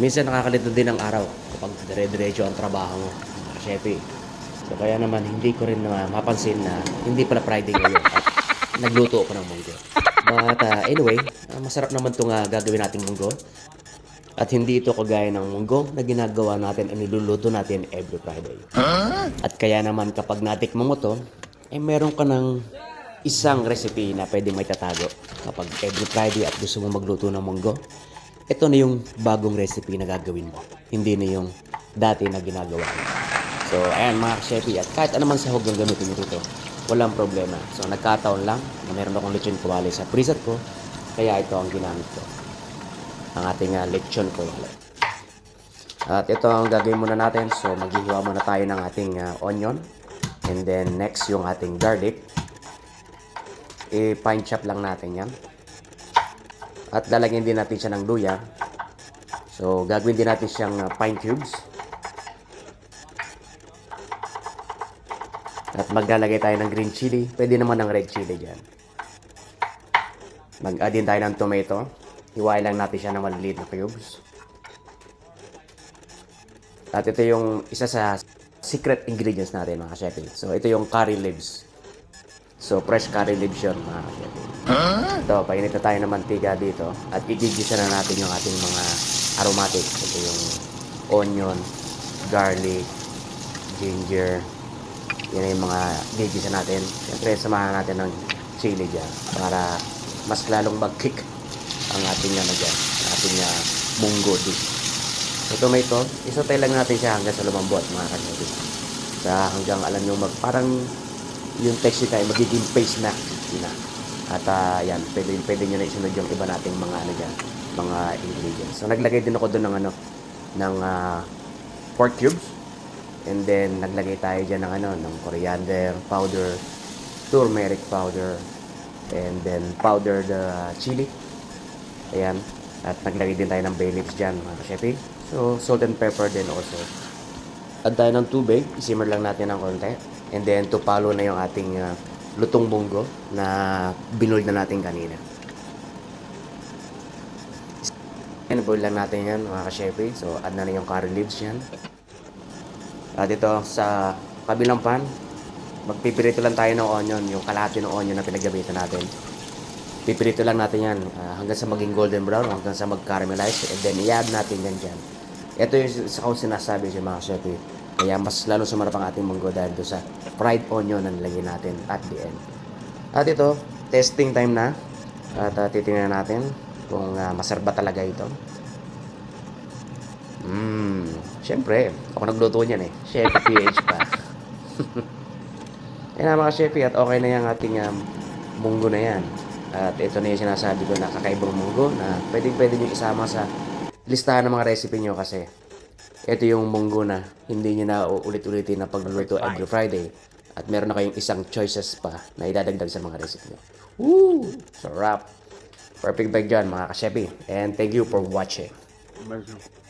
minsan nakakalito din ang araw kapag dire-diretso ang trabaho mo, mga shepe. So kaya naman hindi ko rin na mapansin na hindi pala Friday ngayon at nagluto ako ng munggo. But uh, anyway, uh, masarap naman itong uh, gagawin nating munggo. At hindi ito kagaya ng munggo na ginagawa natin o niluluto natin every Friday. At kaya naman kapag natikmo mo to, eh meron ka ng isang recipe na pwede may tatago. Kapag every Friday at gusto mo magluto ng munggo, ito na yung bagong recipe na gagawin mo. Hindi na yung dati na ginagawa mo. So, ayan mga kashepi. At kahit anumang sahog ang gamitin nyo dito, walang problema. So, nagkataon lang na meron akong lechon kawali sa preset ko. Kaya ito ang ginamit ko. Ang ating uh, lechon kawali. At ito ang gagawin muna natin. So, maghihiwa muna tayo ng ating uh, onion. And then, next yung ating garlic. I-fine chop lang natin yan. At lalagyan din natin siya ng luya. So, gagawin din natin siyang uh, pine cubes. At maglalagay tayo ng green chili. Pwede naman ng red chili dyan. Mag-add din tayo ng tomato. Hiwain lang natin siya ng maliliit na cubes. At ito yung isa sa secret ingredients natin mga kashefi. So ito yung curry leaves. So fresh curry leaves yun mga kashefi. Ito, painit na tayo ng mantika dito. At igigisa na natin yung ating mga aromatics. Ito yung onion, garlic, ginger. Yan yung mga gigisa natin. Siyempre, samahan natin ng chili dyan para mas lalong mag-kick ang ating ano dyan, ang ating uh, munggo dish. So, tomato, isotay lang natin siya hanggang sa lumambot, mga kanyotis. Sa hanggang alam nyo, mag, parang yung texture tayo magiging paste na. Yun. At uh, yan, pwede, pwede nyo na isunod yung iba nating mga ano dyan, mga ingredients. So, naglagay din ako doon ng ano, ng uh, pork cubes. And then, naglagay tayo dyan ng ano, ng coriander powder, turmeric powder, and then powdered uh, chili. Ayan. At naglagay din tayo ng bay leaves dyan, mga kashepi. So, salt and pepper din also. Add tayo ng tubig. Isimmer lang natin ng konti. And then, to follow na yung ating uh, lutong munggo na binold na natin kanina. And boil lang natin yan, mga kashepi. So, add na na yung curry leaves yan. At ito, sa kabilang pan, magpipirito lang tayo ng onion, yung kalahati ng onion na pinaggabitan natin. Pipirito lang natin yan ah, hanggang sa maging golden brown, hanggang sa mag-caramelize, and then i-add natin yan dyan. Ito yung sa kung sinasabi sa mga eh. Kaya mas lalo sumarap ang ating munggo dahil doon sa fried onion na nilagay natin at the end. At ito, testing time na. At uh, titingnan natin kung uh, masarap ba talaga ito. Mmm, syempre, ako nagluto niyan eh. Chef PH pa. Yan na mga chef at okay na yung ating um, munggo na yan. At ito na yung sinasabi ko na kakaibang munggo na pwedeng pwede nyo isama sa listahan ng mga recipe nyo kasi ito yung munggo na hindi nyo na ulit-ulitin na pagluluto every Friday. At meron na kayong isang choices pa na idadagdag sa mga recipe nyo. Woo! Sarap! Perfect bag dyan mga kashepi. And thank you for watching. Medyo.